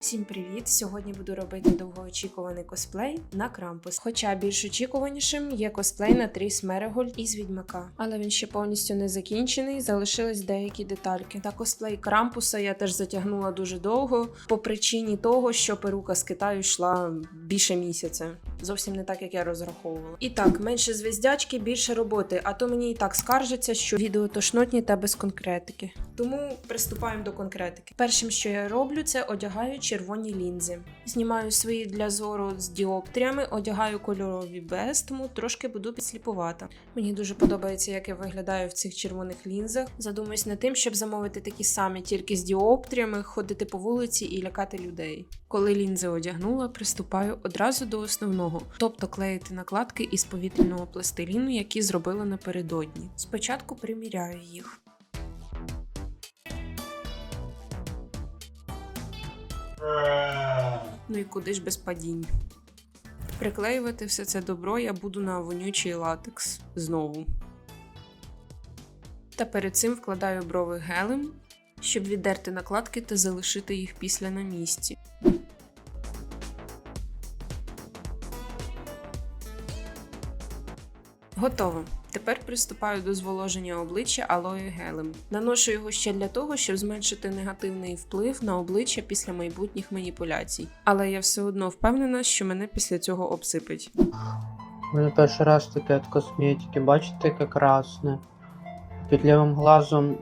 Всім привіт! Сьогодні буду робити довгоочікуваний косплей на Крампус. Хоча більш очікуванішим є косплей на Тріс Мерегольд із Відьмака, але він ще повністю не закінчений, залишились деякі детальки. Та косплей Крампуса я теж затягнула дуже довго по причині того, що перука з Китаю йшла більше місяця. Зовсім не так, як я розраховувала. І так, менше звездячки, більше роботи, а то мені і так скаржаться, що відео тошнотні та без конкретики. Тому приступаємо до конкретики. Першим, що я роблю, це одягаю червоні лінзи. Знімаю свої для зору з діоптріями, одягаю кольорові без, тому трошки буду підсліпувата. Мені дуже подобається, як я виглядаю в цих червоних лінзах. Задумуюсь над тим, щоб замовити такі самі, тільки з діоптріями, ходити по вулиці і лякати людей. Коли лінзи одягнула, приступаю одразу до основного, тобто клеїти накладки із повітряного пластиліну, які зробила напередодні. Спочатку приміряю їх. Ну і куди ж без падінь. Приклеювати все це добро я буду на вонючий латекс знову. Та перед цим вкладаю брови гелем, щоб віддерти накладки та залишити їх після на місці. Готово. Тепер приступаю до зволоження обличчя алоє гелем. Наношу його ще для того, щоб зменшити негативний вплив на обличчя після майбутніх маніпуляцій. Але я все одно впевнена, що мене після цього обсипить. У мене перший раз таке від косметики, бачите, яке красне. Під лівим глазом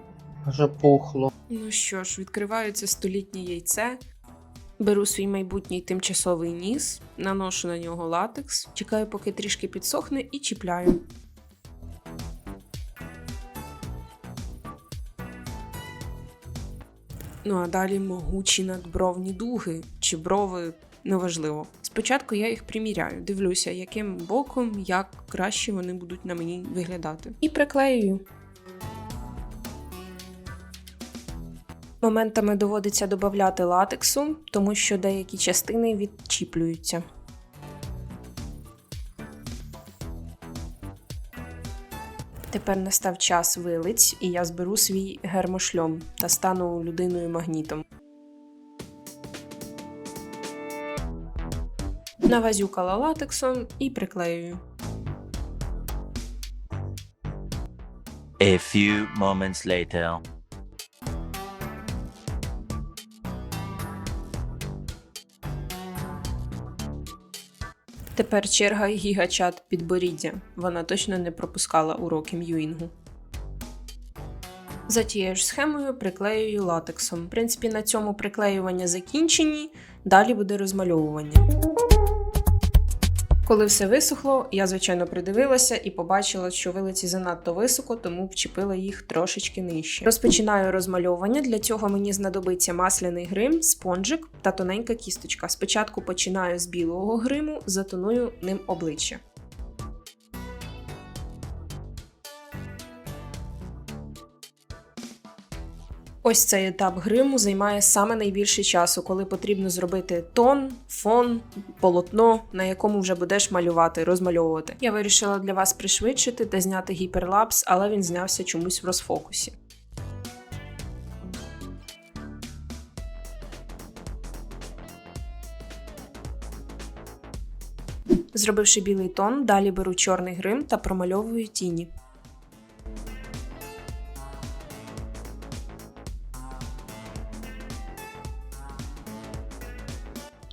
вже пухло. Ну що ж, відкриваю це столітнє яйце. Беру свій майбутній тимчасовий ніс, наношу на нього латекс, чекаю, поки трішки підсохне, і чіпляю. Ну а далі могучі надбровні дуги чи брови, неважливо. Спочатку я їх приміряю, дивлюся, яким боком, як краще вони будуть на мені виглядати. І приклеюю. Моментами доводиться додати латексу, тому що деякі частини відчіплюються. Тепер настав час вилиць, і я зберу свій гермошльом та стану людиною магнітом. Навазюкала латексом і приклеюю. A few moments later. Тепер черга гігачат підборіддя. Вона точно не пропускала уроки м'юінгу. За тією ж схемою приклеюю латексом. В принципі, на цьому приклеювання закінчені, далі буде розмальовування. Коли все висохло, я звичайно придивилася і побачила, що вилиці занадто високо, тому вчепила їх трошечки нижче. Розпочинаю розмальовування. Для цього мені знадобиться масляний грим, спонжик та тоненька кісточка. Спочатку починаю з білого гриму, затоную ним обличчя. Ось цей етап гриму займає саме найбільше часу, коли потрібно зробити тон, фон, полотно, на якому вже будеш малювати, розмальовувати. Я вирішила для вас пришвидшити та зняти гіперлапс, але він знявся чомусь в розфокусі. Зробивши білий тон, далі беру чорний грим та промальовую тіні.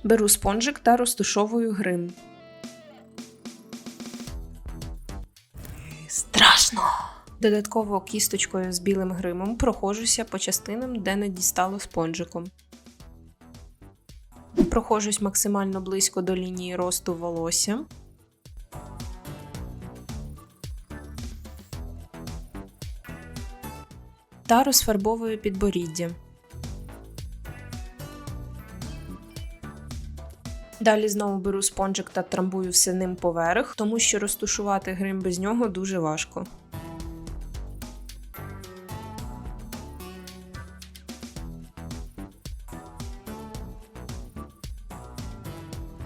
Беру спонжик та розтушовую грим. Страшно! Додатково кісточкою з білим гримом проходжуся по частинам, де не дістало спонжиком. Проходжусь максимально близько до лінії росту волосся. Та розфарбовую підборіддя. Далі знову беру спонжик та трамбую все ним поверх, тому що розтушувати грим без нього дуже важко.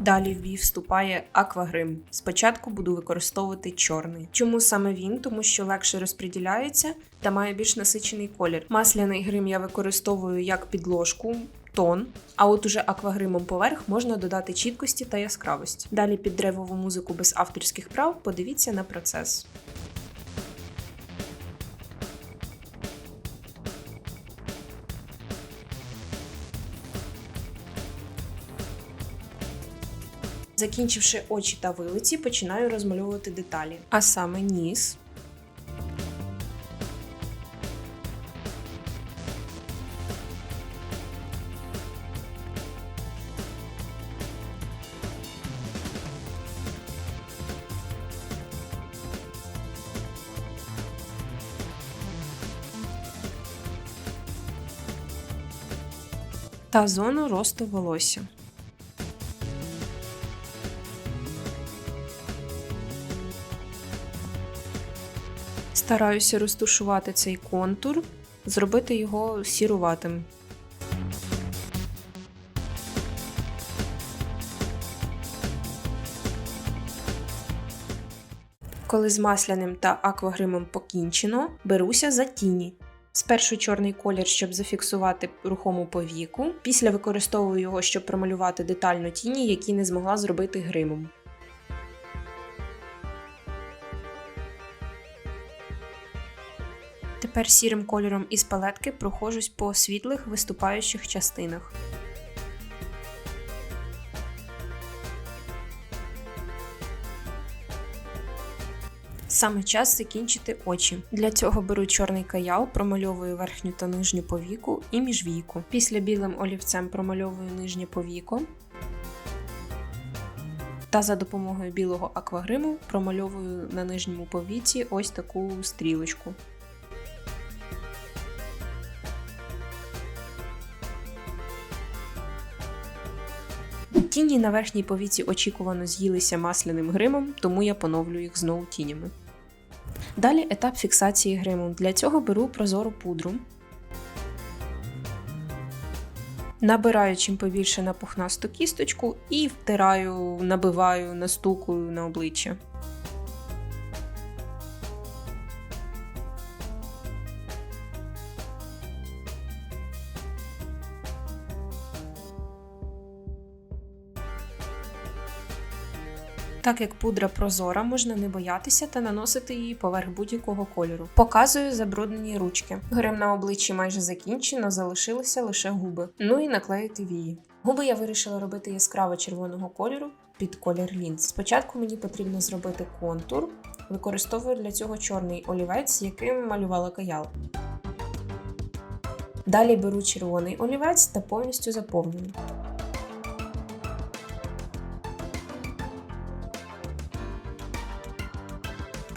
Далі в бій вступає аквагрим. Спочатку буду використовувати чорний. Чому саме він? Тому що легше розподіляється та має більш насичений колір. Масляний грим я використовую як підложку, тон. А от уже аквагримом поверх можна додати чіткості та яскравості. Далі під древову музику без авторських прав подивіться на процес. Закінчивши очі та вилиці, починаю розмальовувати деталі, а саме ніс. Та зону росту волосся. Стараюся розтушувати цей контур, зробити його сіруватим. Коли з масляним та аквагримом покінчено, беруся за тіні. Спершу чорний колір, щоб зафіксувати рухому повіку. Після використовую його, щоб промалювати детально тіні, які не змогла зробити гримом. Тепер сірим кольором із палетки прохожусь по світлих виступаючих частинах. Саме час закінчити очі. Для цього беру чорний каял, промальовую верхню та нижню повіку і міжвійку. Після білим олівцем промальовую нижнє повіко. Та за допомогою білого аквагриму промальовую на нижньому повіці ось таку стрілочку. Тіні на верхній повіці очікувано з'їлися масляним гримом, тому я поновлю їх знову тінями. Далі етап фіксації гриму. Для цього беру прозору пудру. Набираю чим побільше на пухнасту кісточку і втираю, набиваю, настукую на обличчя. Так як пудра прозора, можна не боятися та наносити її поверх будь-якого кольору. Показую забруднені ручки. Грим на обличчі майже закінчено, залишилися лише губи. Ну і наклеїти вії. Губи я вирішила робити яскраво червоного кольору під колір лінз. Спочатку мені потрібно зробити контур. Використовую для цього чорний олівець, яким малювала каял. Далі беру червоний олівець та повністю заповнюю.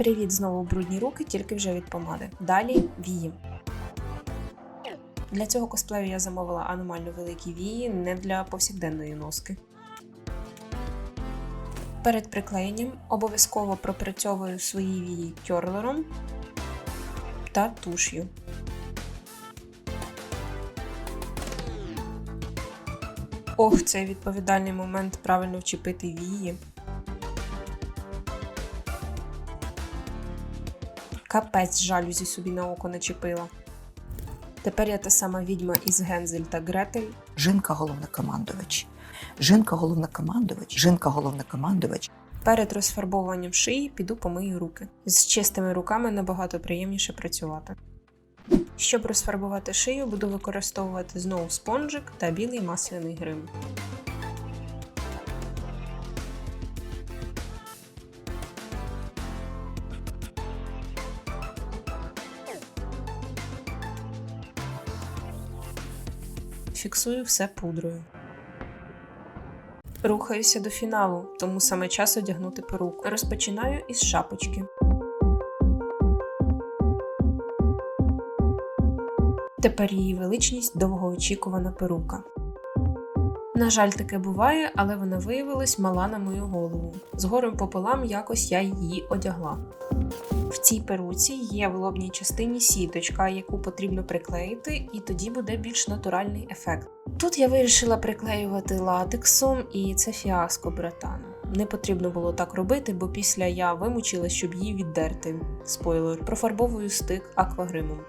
Привіт, знову брудні руки, тільки вже від помади. Далі вії. Для цього косплею я замовила аномально великі вії, не для повсякденної носки. Перед приклеєнням обов'язково пропрацьовую свої вії кьорлером та туш'ю. Ох, цей відповідальний момент правильно вчепити вії. Капець жалюзі собі на око начепила. Тепер я та сама відьма із Гензель та Гретель. Жінка головнокомандувач. Жінка головнокомандувач. Жінка головнокомандувач. Перед розфарбовуванням шиї піду помию руки. З чистими руками набагато приємніше працювати. Щоб розфарбувати шию, буду використовувати знову спонжик та білий масляний грим. Фіксую все пудрою. Рухаюся до фіналу, тому саме час одягнути перуку. Розпочинаю із шапочки. Тепер її величність довгоочікувана перука. На жаль, таке буває, але вона виявилась мала на мою голову. Згорем пополам якось я її одягла. В цій перуці є в лобній частині сіточка, яку потрібно приклеїти, і тоді буде більш натуральний ефект. Тут я вирішила приклеювати латексом, і це фіаско, братан. Не потрібно було так робити, бо після я вимучила, щоб її віддерти. Спойлер, профарбовую стик аквагримом.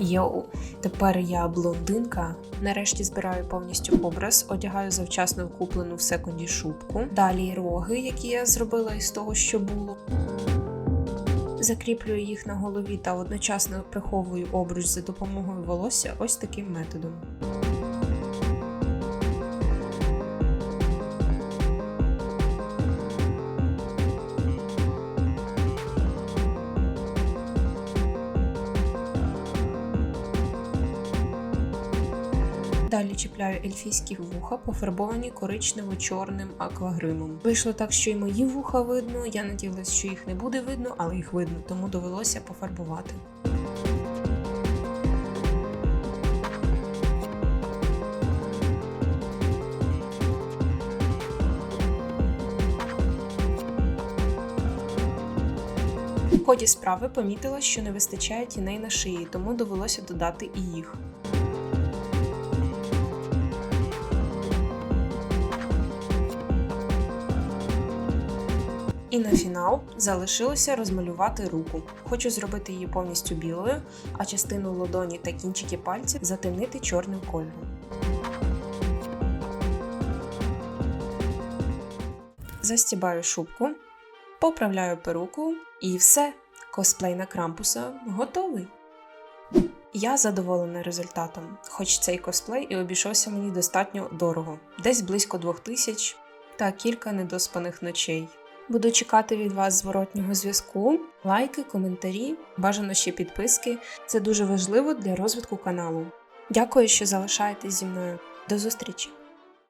Йоу, тепер я блондинка. Нарешті збираю повністю образ, одягаю завчасно куплену в секунді шубку. Далі роги, які я зробила із того, що було. Закріплюю їх на голові та одночасно приховую обруч за допомогою волосся ось таким методом. Далі чіпляю ельфійські вуха, пофарбовані коричнево-чорним аквагримом. Вийшло так, що й мої вуха видно. Я надіялась, що їх не буде видно, але їх видно, тому довелося пофарбувати. В ході справи помітила, що не вистачає тіней на шиї, тому довелося додати і їх. І на фінал залишилося розмалювати руку. Хочу зробити її повністю білою, а частину ладоні та кінчики пальців затемнити чорним кольором. Застібаю шубку, поправляю перуку і все. Косплей на крампуса готовий. Я задоволена результатом, хоч цей косплей і обійшовся мені достатньо дорого, десь близько двох тисяч та кілька недоспаних ночей. Буду чекати від вас зворотнього зв'язку, лайки, коментарі, бажано ще підписки. Це дуже важливо для розвитку каналу. Дякую, що залишаєтесь зі мною. До зустрічі!